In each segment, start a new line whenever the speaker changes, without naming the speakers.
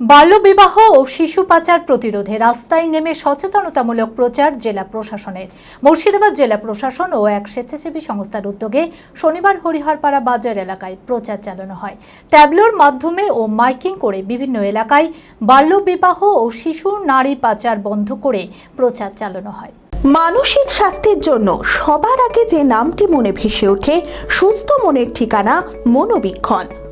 বাল্যবিবাহ ও শিশু পাচার প্রতিরোধে রাস্তায় নেমে সচেতনতামূলক প্রচার জেলা প্রশাসনের। মুর্শিদাবাদ জেলা প্রশাসন ও এক স্বেচ্ছাসেবী সংস্থার উদ্যোগে শনিবার হরিহরপাড়া বাজার এলাকায় প্রচার চালানো হয়। ট্যাবলোর মাধ্যমে ও মাইকিং করে বিভিন্ন এলাকায় বাল্যবিবাহ ও শিশু নারী পাচার বন্ধ করে প্রচার চালানো হয়।
মানসিক স্বাস্থ্যের জন্য সবার আগে যে নামটি মনে ভেসে ওঠে, সুস্থ মনের ঠিকানা মনোবীক্ষণ।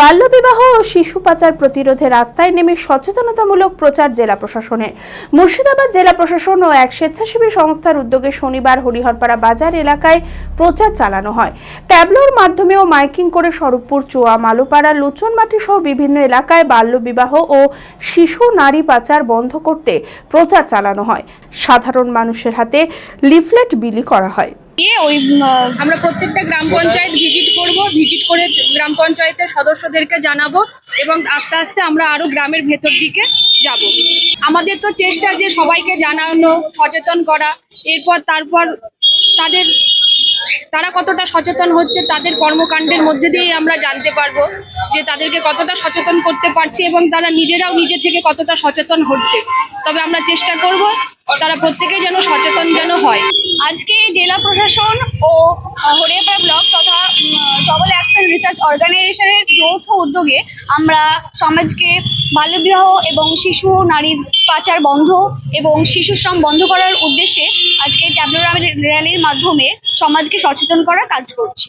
বাল্যবিবাহ ও শিশু পাচার প্রতিরোধে রাস্তায় নেমে সচেতনতামূলক প্রচার জেলা প্রশাসনের মুর্শিদাবাদ জেলা প্রশাসন ও এক স্বেচ্ছাসেবী সংস্থার উদ্যোগে শনিবার হরিহরপাড়া বাজার এলাকায় প্রচার চালানো হয়। ট্যাবলোর মাধ্যমেও মাইকিং করে স্বরূপপুর, চুয়া, মালুপাড়া, লুচনমাটি সহ বিভিন্ন এলাকায় বাল্যবিবাহ ও শিশু নারী পাচার বন্ধ করতে প্রচার চালানো হয়। সাধারণ মানুষের হাতে লিফলেট বিলি করা হয়।
দিয়ে ওই আমরা প্রত্যেকটা গ্রাম পঞ্চায়েত ভিজিট করব, ভিজিট করে গ্রাম পঞ্চায়েতের সদস্যদেরকে জানাব এবং আস্তে আস্তে আমরা আরও গ্রামের ভেতর দিকে যাব। আমাদের তো চেষ্টা যে সবাইকে জানানো, সচেতন করা, এরপর তারপর তাদের, তারা কতটা সচেতন হচ্ছে তাদের কর্মকাণ্ডের মধ্যে দিয়েই আমরা জানতে পারব যে তাদেরকে কতটা সচেতন করতে পারছি এবং তারা নিজেরাও নিজে থেকে কতটা সচেতন হচ্ছে। তবে আমরা চেষ্টা করব তারা প্রত্যেকেই যেন সচেতন যেন হয়।
আজকে জেলা প্রশাসন ও হরিয়াপাড়া ব্লক তথা ডবল অ্যাকশন রিসার্চ অর্গানাইজেশনের যৌথ উদ্যোগে আমরা সমাজকে বাল্যবিবাহ এবং শিশু নারীর পাচার বন্ধ এবং শিশু শ্রম বন্ধ করার উদ্দেশ্যে আজকে ট্যাবলো র্যালির মাধ্যমে সমাজকে সচেতন করার কাজ করছি।